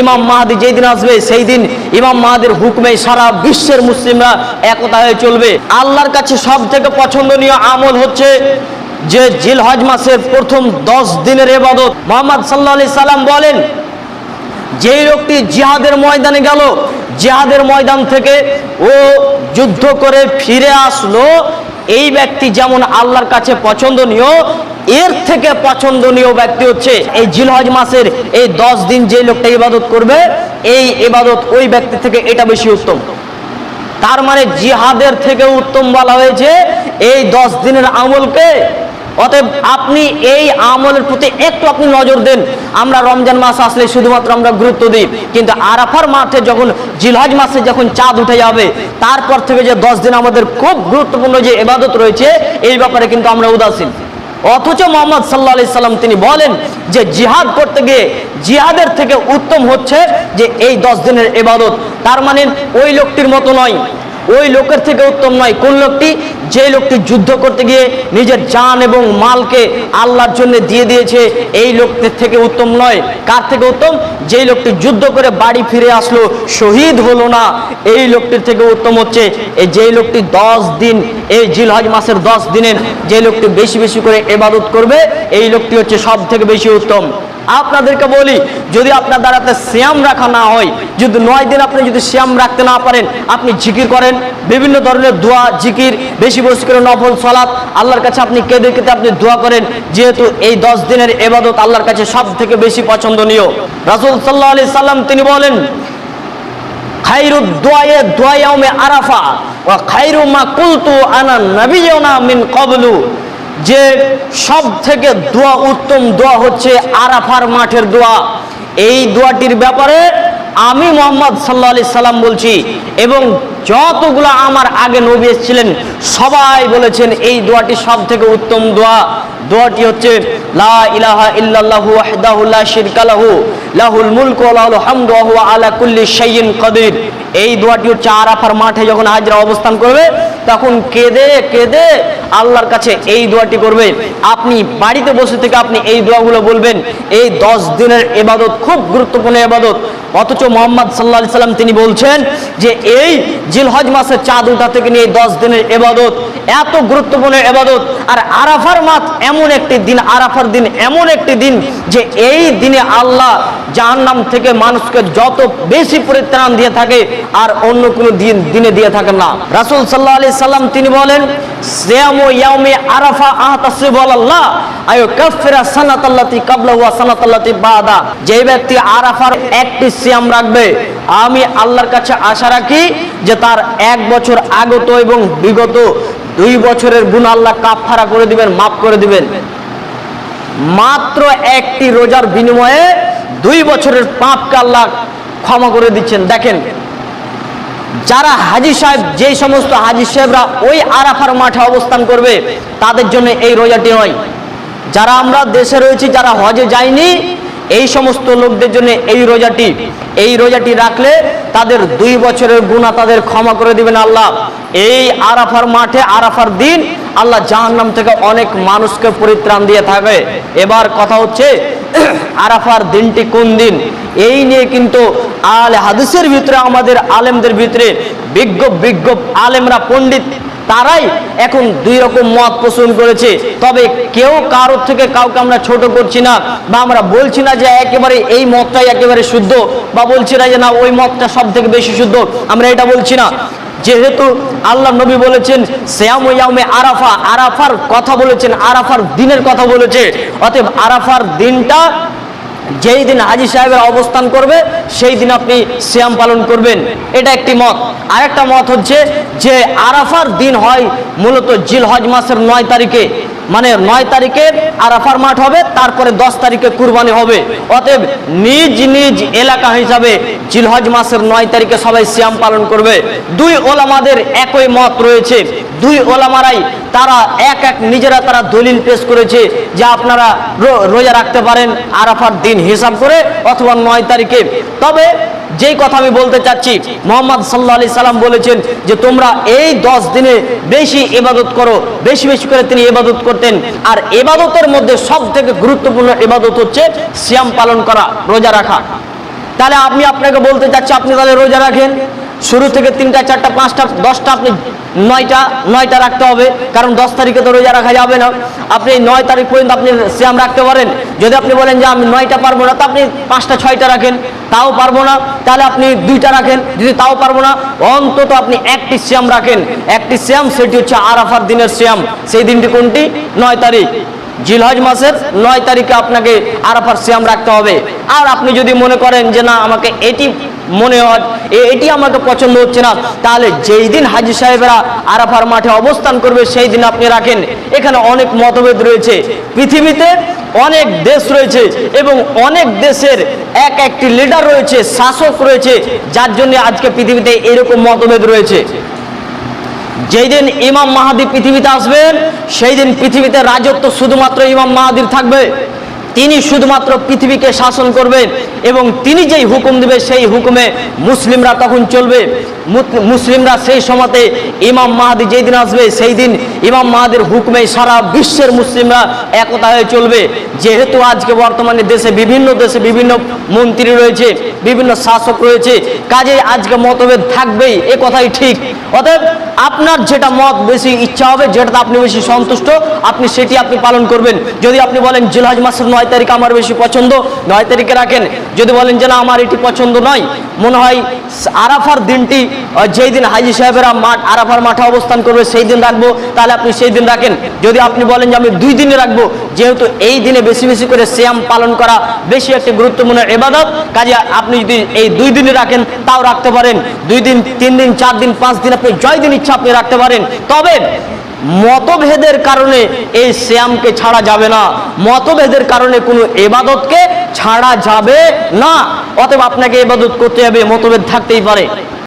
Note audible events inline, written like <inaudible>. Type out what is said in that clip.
ইমাম মাহাদি যেই দিন আসবে, সেই দিন ইমাম মাহাদির হুকমে সারা বিশ্বের মুসলিমরা একতা হয়ে চলবে। আল্লাহর কাছে সব থেকে পছন্দনীয় আমল হচ্ছে যে জিল হজ মাসের প্রথম দশ দিনের এবাদত। মোহাম্মদ সাল্লাহ সাল্লাম বলেন, যেই লোকটি জিহাদের ময়দানে গেল, জিহাদের ময়দান থেকে ও যুদ্ধ করে ফিরে আসলো এই ব্যক্তি যেমন আল্লাহর কাছে পছন্দনীয়, এর থেকে পছন্দনীয় ব্যক্তি হচ্ছে এই জিলহজ মাসের এই দশ দিন যে লোকটা ইবাদত করবে, এই ইবাদত ওই ব্যক্তি থেকে এটা বেশি উত্তম। তার মানে জিহাদের থেকে উত্তম বলা হয়েছে, এই দশ দিনের আমলকে অতএব আপনি এই আমলের প্রতি একটু আপনি নজর দেন। আমরা রমজান মাস আসলে শুধুমাত্র আমরা গুরুত্ব দিই, কিন্তু আরাফার মাঠে যখন জিলহজ মাসে যখন চাঁদ উঠে যাবে, তারপর থেকে যে দশ দিন আমাদের খুব গুরুত্বপূর্ণ যে এবাদত রয়েছে, এই ব্যাপারে কিন্তু আমরা উদাসীন। অথচ মোহাম্মদ সাল্লা আলি সাল্লাম তিনি বলেন যে জিহাদ করতে গিয়ে জিহাদের থেকে উত্তম হচ্ছে যে এই দশ দিনের এবাদত তার মানে ওই লোকটির মতো নয়। ওই লোকের থেকে উত্তম নয়। কোন লোকটি? যে লোকটি যুদ্ধ করতে গিয়ে নিজের জান এবং মালকে আল্লাহর জন্য দিয়ে দিয়েছে, এই লোকটির থেকে উত্তম নয়। কার থেকে উত্তম? যেই লোকটি যুদ্ধ করে বাড়ি ফিরে আসলো, শহীদ হলো না, এই লোকটির থেকে উত্তম হচ্ছে এই যেই লোকটি দশ দিন, এই জিলহজ মাসের দশ দিনের যে লোকটি বেশি বেশি করে এবাদত করবে, এই লোকটি হচ্ছে সব থেকে বেশি উত্তম। আপনাদেরকে বলি, যদি আপনার দ্বারাতে শ্যাম রাখা না হয়, যদি নয় দিন আপনি যদি শ্যাম রাখতে না পারেন, আপনি জিকির করেন। বিভিন্ন ধরনের দোয়া, জিকির, বেশি বেশি করে নফল সলাৎ আল্লাহর কাছে আপনি কেঁদে কেঁদে আপনি দোয়া করেন, যেহেতু এই দশ দিনের এবাদত আল্লাহর কাছে সব থেকে বেশি পছন্দনীয়। রাসুল সাল্লাহ আলি সাল্লাম তিনি বলেন আরাফা খাইরু মা কুলতু আনা নবিয়না মিন কবলু যে সব থেকে দোয়া, উত্তম দোয়া হচ্ছে আরাফার মাঠের দোয়া। এই দোয়াটির ব্যাপারে আমি মোহাম্মদ সাল্লা আলি সাল্লাম বলছি, এবং যতগুলো আমার আগে নবী এসেছিলেন, সবাই বলেছেন এই দোয়াটি সব থেকে উত্তম দোয়া। দোয়াটি হচ্ছে, লা ইলাহা ইল্লাল্লাহু লা লাহু, লাহুল মুলকু ওয়া লাহুল হামদু আলা কুল্লি শাইইন কাদির। এই দোয়াটি হচ্ছে আরাফার মাঠে যখন হাজরা অবস্থান করবে, তখন কেঁদে কেঁদে আল্লাহর কাছে এই দোয়াটি করবে। আপনি বাড়িতে বসে থেকে আপনি এই দোয়াগুলো বলবেন। এই দশ দিনের এবাদত, খুব গুরুত্বপূর্ণ এবাদত। অথচ মোহাম্মদ সাল্লাহ সাল্লাম তিনি বলছেন যে এই জিলহজ মাসের চাঁদ উঠা থেকে নিয়ে এই দশ দিনের এবাদত এত গুরুত্বপূর্ণ এবাদত। আর আরাফার মাস এমন একটি দিন, আরাফার দিন এমন একটি দিন যে এই দিনে আল্লাহ জাহান্নাম থেকে মানুষকে যত বেশি পরিত্রাণ দিয়ে থাকে আর অন্য কোনো দিন, দিনে দিয়ে থাকেন না। রাসূল সাল্লাহ আলি সাল্লাম তিনি বলেন, সিয়ামু ইয়াউমি আরাফা আহতাসিব আল্লাহ আয়ু কাফিরা সানাতাল্লাতি কাবলাহু ওয়া সানাতাল্লাতি বাদা। যে ব্যক্তি আরাফার একটি সিয়াম রাখবে, আমি আল্লাহর কাছে আশা রাখি যে তার এক বছর আগত এবং বিগত দুই বছরের গুণ আল্লাহ কাফারা করে দিবেন, মাফ করে দিবেন। মাত্র একটি রোজার বিনিময়ে দুই বছরের পাপকে আল্লাহ ক্ষমা করে দিচ্ছেন। দেখেন, যারা হাজি সাহেব, যেই সমস্ত হাজি সাহেবরা ওই আরাফার মাঠে অবস্থান করবে, তাদের জন্য এই রোজাটি নয়। যারা আমরা দেশে রয়েছি, যারা হজে যায়নি এই সমস্ত লোকদের জন্য এই রোজাটি। এই রোজাটি রাখলে তাদের দুই বছরের গুণা তাদের ক্ষমা করে দিবেন আল্লাহ। এই আরাফার মাঠে, আরাফার দিন আল্লাহ জাহান্নাম থেকে অনেক মানুষকে পরিত্রাণ দিয়ে থাকে এবার কথা হচ্ছে <coughs> আরাফার দিনটি কোন দিন? এই নিয়ে কিন্তু আল হাদিসের ভিতরে, আমাদের আলেমদের ভিতরে বিজ্ঞ বিজ্ঞ আলেমরা, পণ্ডিত তারাই এখন দুই রকম মত পোষণ করেছে। তবে কেউ কারোর থেকে কাউকে আমরা ছোট করছি না, বা আমরা বলছি না যে একেবারে এই মতটাই একেবারে শুদ্ধ, বা বলছি না যে না, ওই মতটা সব থেকে বেশি শুদ্ধ, আমরা এটা বলছি না। যেহেতু আল্লাহ নবী বলেছেন শ্যামে আরাফা আরাফার কথা বলেছেন, আরাফার দিনের কথা বলেছে। অতএব আরাফার দিনটা যেই দিন হাজি সাহেবের অবস্থান করবে, সেই দিন আপনি শ্যাম পালন করবেন। এটা একটি মত। আরেকটা মত হচ্ছে যে, আরাফার দিন হয় মূলত জিল হজ মাসের নয় তারিখে। মানে নয় তারিখে আরাফার মাঠ হবে, তারপরে দশ তারিখে কুরবানি হবে। অতএব নিজ নিজ এলাকা হিসাবে জিলহজ মাসের নয় তারিখে সবাই শ্যাম পালন করবে। দুই ওলামাদের একই মত রয়েছে। দুই ওলামারাই তারা এক এক নিজেরা তারা দলিল পেশ করেছে যে আপনারা রোজা রাখতে পারেন আরাফার দিন হিসাব করে অথবা নয় তারিখে। তবে যেই কথা আমি বলতে চাচ্ছি, মোহাম্মদ সাল্লাহ সাল্লাম বলেছেন যে তোমরা এই দশ দিনে বেশি এবাদত করো, বেশি বেশি করে তিনি এবাদত করতেন। আর এবাদতের মধ্যে সব থেকে গুরুত্বপূর্ণ এবাদত হচ্ছে শ্যাম পালন করা, রোজা রাখা। তাহলে আমি আপনাকে বলতে চাচ্ছি, আপনি তাহলে রোজা রাখেন? শুরু থেকে তিনটা, চারটা, পাঁচটা, দশটা আপনি নয়টা নয়টা রাখতে হবে। কারণ দশ তারিখে তো রোজা রাখা যাবে না। আপনি নয় তারিখ পর্যন্ত আপনি শ্যাম রাখতে পারেন। যদি আপনি বলেন যে আমি নয়টা পারব না, তা আপনি পাঁচটা, ছয়টা রাখেন। তাও পারব না, তাহলে আপনি দুইটা রাখেন। যদি তাও পারব না, অন্তত আপনি একটি শ্যাম রাখেন। একটি শ্যাম সেটি হচ্ছে আরাফার দিনের শ্যাম সেই দিনটি কোনটি? নয় তারিখ। জিলহজ মাসের নয় তারিখে আপনাকে আরাফার শ্যাম রাখতে হবে। আর আপনি যদি মনে করেন যে না, আমাকে এটি মনে হয় এটি আমাকে পছন্দ হচ্ছে না। তাহলে যেই দিন হাজি সাহেবেরা আরাফার মাঠে অবস্থান করবে, সেই দিন আপনি রাখেন। এখানে অনেক মতভেদ রয়েছে। পৃথিবীতে অনেক দেশ রয়েছে এবং অনেক দেশের এক একটি লিডার রয়েছে, শাসক রয়েছে, যার জন্য আজকে পৃথিবীতে এরকম মতভেদ রয়েছে। যেই দিন ইমাম মাহাদি পৃথিবীতে আসবেন, সেই দিন পৃথিবীতে রাজত্ব শুধুমাত্র ইমাম মাহাদির থাকবে। তিনি শুধুমাত্র পৃথিবীকে শাসন করবেন এবং তিনি যেই হুকুম দেবে সেই হুকুমে মুসলিমরা তখন চলবে। মুসলিমরা সেই সময়তে ইমাম মাহাদি যেই দিন আসবে, সেই দিন ইমাম মাহাদির হুকুমে সারা বিশ্বের মুসলিমরা একতা হয়ে চলবে। যেহেতু আজকে বর্তমানে দেশে বিভিন্ন দেশে বিভিন্ন মন্ত্রী রয়েছে, বিভিন্ন শাসক রয়েছে কাজে আজকে মতভেদ থাকবেই, এ কথাই ঠিক। অতএব আপনার যেটা মত বেশি ইচ্ছা হবে, যেটাতে আপনি বেশি সন্তুষ্ট, আপনি সেটি আপনি পালন করবেন। যদি আপনি বলেন জুলহাজ মাসের নয় তারিখ আমার বেশি পছন্দ, নয় তারিখে রাখেন। যদি বলেন যে না, আমার এটি পছন্দ নয়, মনে হয় আরাফার দিনটি যেই দিন হাজি সাহেবেরা মাঠ আরাফার মাঠে অবস্থান করবে, সেই দিন রাখব, তাহলে আপনি সেই দিন রাখেন। যদি আপনি বলেন যে আমি দুই দিনে রাখব, যেহেতু এই দিনে বেশি বেশি করে শ্যাম পালন করা বেশি একটি গুরুত্বপূর্ণ এবাদত কাজে আপনি যদি এই দুই দিনে রাখেন, তাও রাখতে পারেন। দুই দিন, তিন দিন, চার দিন, পাঁচ দিন, আপনি জয় দিন ইচ্ছা আপনি রাখতে পারেন। তবে মতভেদের কারণে এই শ্যামকে ছাড়া যাবে না। মতভেদের কারণে কোনো এবাদতকে ছাড়া যাবে না। অতএব আপনাকে এবাদত করতে হবে, মতভেদ থাকতেই পারে।